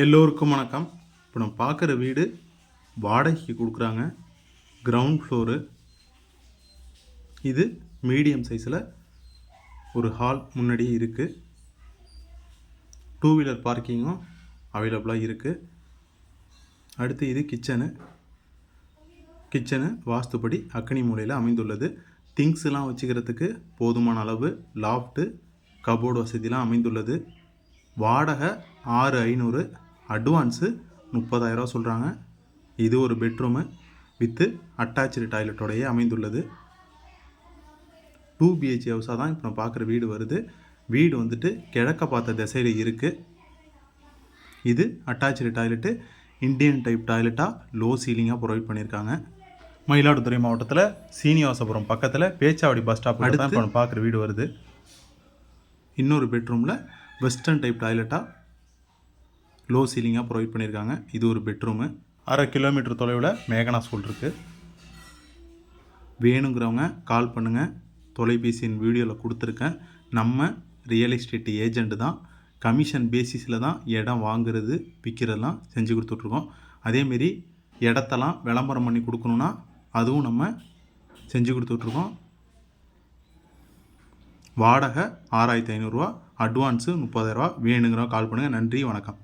எல்லோருக்கும் வணக்கம். இப்போ நம்ம பார்க்குற வீடு வாடகைக்கு கொடுக்குறாங்க. கிரவுண்ட் ஃப்ளோரு இது மீடியம் சைஸில் ஒரு ஹால் முன்னாடியே இருக்குது டூ வீலர் பார்க்கிங்கும் அவைலபிளாக இருக்குது அடுத்து இது கிச்சனு கிச்சனு வாஸ்துப்படி அக்னி மூலையில் அமைந்துள்ளது. திங்ஸ்லாம் வச்சுக்கிறதுக்கு போதுமான அளவு லாஃப்ட்டு கபோர்டு வசதிலாம் அமைந்துள்ளது. வாடகை ஆறு ஐநூறு அட்வான்ஸு முப்பதாயிரரூவா சொல்கிறாங்க இது ஒரு பெட்ரூமு வித்து அட்டாச்சு டாய்லெட்டோடையே அமைந்துள்ளது. டூ பிஹெச் ஹவுஸாக தான் இப்போ நம்ம பார்க்குற வீடு வருது. வீடு வந்துட்டு கிழக்க பார்த்த திசையில் இருக்குது இது அட்டாச்சு டாய்லெட்டு இந்தியன் டைப் டாய்லெட்டாக லோ சீலிங்காக ப்ரொவைட் பண்ணியிருக்காங்க. மயிலாடுதுறை மாவட்டத்தில் சீனிவாசபுரம் பக்கத்தில் பேச்சாவடி பஸ் ஸ்டாப் தான் இப்போ நம்ம பார்க்குற வீடு வருது. இன்னொரு பெட்ரூமில் வெஸ்டர்ன் டைப் டாய்லெட்டாக லோ சீலிங்காக ப்ரொவைட் பண்ணியிருக்காங்க. இது ஒரு பெட்ரூமு அரை கிலோமீட்டர் தொலைவில் மேகனா ஸ்கூல் இருக்குது வேணுங்கிறவங்க கால் பண்ணுங்கள் தொலைபேசியின் வீடியோவில் கொடுத்துருக்கேன். நம்ம ரியல் எஸ்டேட் ஏஜெண்ட்டு தான். கமிஷன் பேசிஸில் தான் இடம் வாங்குறது விற்கிறதெல்லாம் செஞ்சு கொடுத்துட்ருக்கோம். அதேமாரி இடத்தெல்லாம் விளம்பரம் பண்ணி கொடுக்கணுன்னா அதுவும் நம்ம செஞ்சு கொடுத்துட்ருக்கோம். வாடகை ஆறாயிரத்தி ஐநூறுரூவா அட்வான்ஸு முப்பதாயிரரூவா வேணுங்கிறவங்க கால் பண்ணுங்கள் நன்றி வணக்கம்.